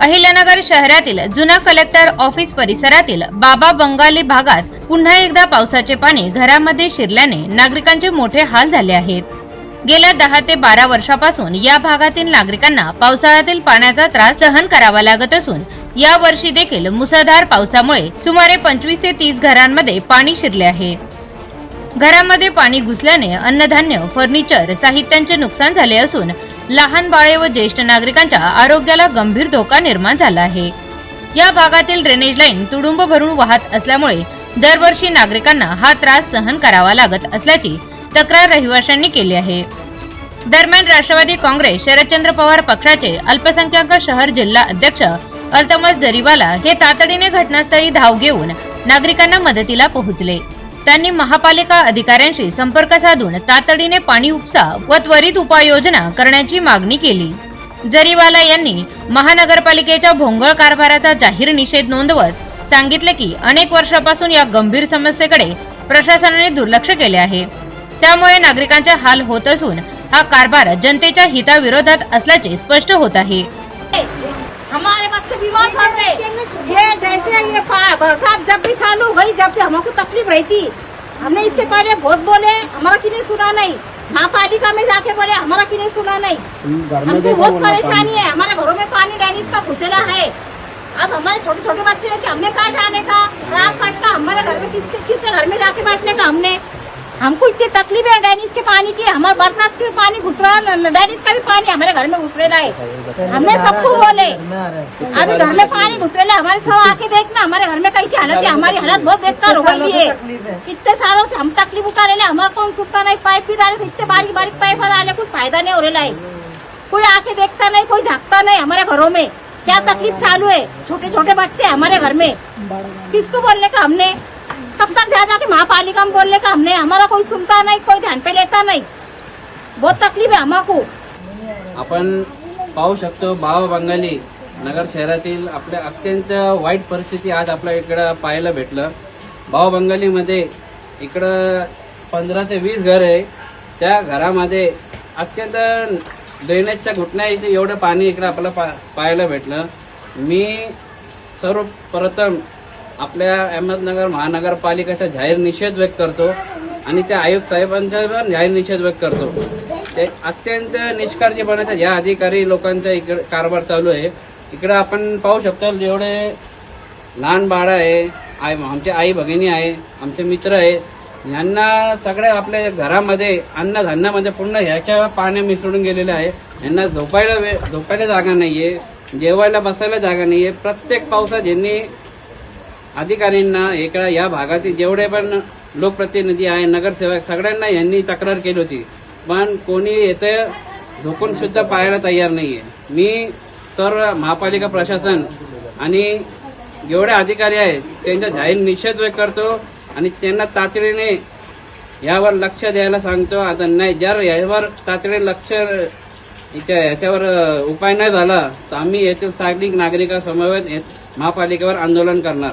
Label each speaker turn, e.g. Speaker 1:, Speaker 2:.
Speaker 1: अहिल्यानगर शहरातील जुना collector office परिसरातील बाबा बंगाली भागात पुन्हा एकदा पावसाचे पाणी घरामध्ये शिरल्याने नागरिकांचे मोठे हाल झाले आहेत. गेल्या दहा ते बारा वर्षापासून या भागातील नागरिकांना पावसाळ्यातील पाण्याचा त्रास सहन करावा लागत असून या वर्षी देखील मुसळधार पावसामुळे सुमारे पंचवीस ते तीस घरांमध्ये पाणी शिरले आहे. घरामध्ये पाणी घुसल्याने अन्नधान्य फर्निचर साहित्यांचे नुकसान झाले असून लहान बाळे व ज्येष्ठ नागरिकांच्या आरोग्याला गंभीर धोका निर्माण झाला आहे. या भागातील ड्रेनेज लाईन तुडुंब भरून वाहत असल्यामुळे दरवर्षी नागरिकांना हा त्रास सहन करावा लागत असल्याची तक्रार रहिवाशांनी केली आहे. दरम्यान राष्ट्रवादी काँग्रेस शरदचंद्र पवार पक्षाचे अल्पसंख्याक शहर जिल्हा अध्यक्ष अल्तमस जरीवाला हे तातडीने घटनास्थळी धाव घेऊन नागरिकांना मदतीला पोहोचले. त्यांनी महापालिका अधिकाऱ्यांशी संपर्क साधून तातडीने पाणी उपसा व त्वरित उपाययोजना करण्याची मागणी केली. जरीवाला यांनी महानगरपालिकेच्या भोंगळ कारभाराचा जाहीर निषेध नोंदवत सांगितले की अनेक वर्षापासून या गंभीर समस्येकडे प्रशासनाने दुर्लक्ष केले आहे. त्यामुळे नागरिकांचे हाल होत असून हा कारभार जनतेच्या हिताविरोधात असल्याचे स्पष्ट होत आहे.
Speaker 2: हमारे बच्चे बीमार पड़ रहे ये जैसे ये बरसात जब भी चालू हुई जब भी हमको तकलीफ़ रही थी हमने इसके पहले बहुत बोले हमारा किन्हीं सुना नहीं। महापालिका में जाके बोले हमारा सुना नहीं।
Speaker 3: हम तो
Speaker 2: हमको बहुत परेशानी है हमारे घरों में पानी रहने इसका घुसेला है। अब हमारे छोटे छोटे बच्चे हैं कि हमने कहा जाने का रात फट का हमारे घर में किसके किसके घर में जाके बैठने का हमने? हमको इतनी तकलीफ है डैनिस के पानी की हमारे बरसात के पानी घुस रहा है डैनिस का भी पानी हमारे घर में घुस रहा है। हमने सबको बोले अभी घर में पानी घुस रहा है हमारे सब आके देखना हमारे घर में कैसी हालत है हमारी हालत बहुत बेकार हो गई है। इतने सालों से हम तकलीफ उठा रहे हमारे हमारा कौन सुखता नहीं पाइप भी डाले इतने बारीक बारीक पाइप डाले कुछ फायदा नहीं हो रहा है। कोई आके देखता नहीं कोई झांकता नहीं हमारे घरों में। क्या तकलीफ चालू है? छोटे छोटे बच्चे हमारे घर में। किसको बोलने का हमने? तब तक ज्यादा जाके महापालिका में बोलने का हमने हमारा कोई सुनता नहीं कोई ध्यान पे लेता नहीं। बहुत तकलीफ है हमको।
Speaker 4: आपण पाहू शकतो भाव बंगाली नगर शहरातील आपल्या अत्यंत वाईट परिस्थिती आज आपल्या इकडं पाहायला भेटलं. भाव बंगालीमध्ये इकडं पंधरा ते वीस घर आहे. त्या घरामध्ये अत्यंत ड्रेनेजच्या घुटण्या इथे एवढं पाणी इकडं आपल्याला पा पाहायला भेटलं. मी सर्वप्रथम आपल्या अहमदनगर महानगरपालिकेचा जाहीर निषेध व्यक्त करतो आणि त्या आयुक्त साहेबांचा पण जाहीर निषेध व्यक्त करतो. ते अत्यंत निष्काळजीपणाचा ह्या अधिकारी लोकांचा इकडे कारभार चालू आहे. इकडे आपण पाहू शकतो जेवढे लहान बाळ आहे आई आमचे आई भगिनी आहे आमचे मित्र आहे यांना सगळ्या आपल्या घरामध्ये अन्नधान्यामध्ये पूर्ण ह्याच्या पाण्या मिसळून गेलेले आहे. यांना झोपायला वे- झोपायला जागा नाहीये जेवायला बसायला जागा नाहीये. प्रत्येक पावसात यांनी अधिकाऱ्यांना इकडे या भागातील जेवढे पण लोकप्रतिनिधी आहे नगरसेवक सगळ्यांना यांनी तक्रार केली होती. पण कोणी येथे झोपून सुद्धा पाहायला तयार नाहीये. मी तर महापालिका प्रशासन आणि जेवढे अधिकारी आहेत त्यांचा जाहीर निषेध व्यक्त करतो आणि त्यांना तातडीने यावर लक्ष द्यायला सांगतो. आता नाही जर यावर तातडीने लक्ष याच्यावर उपाय नाही झाला तर आम्ही येथील स्थानिक नागरिकांसमवेत महापालिकेवर आंदोलन करणार.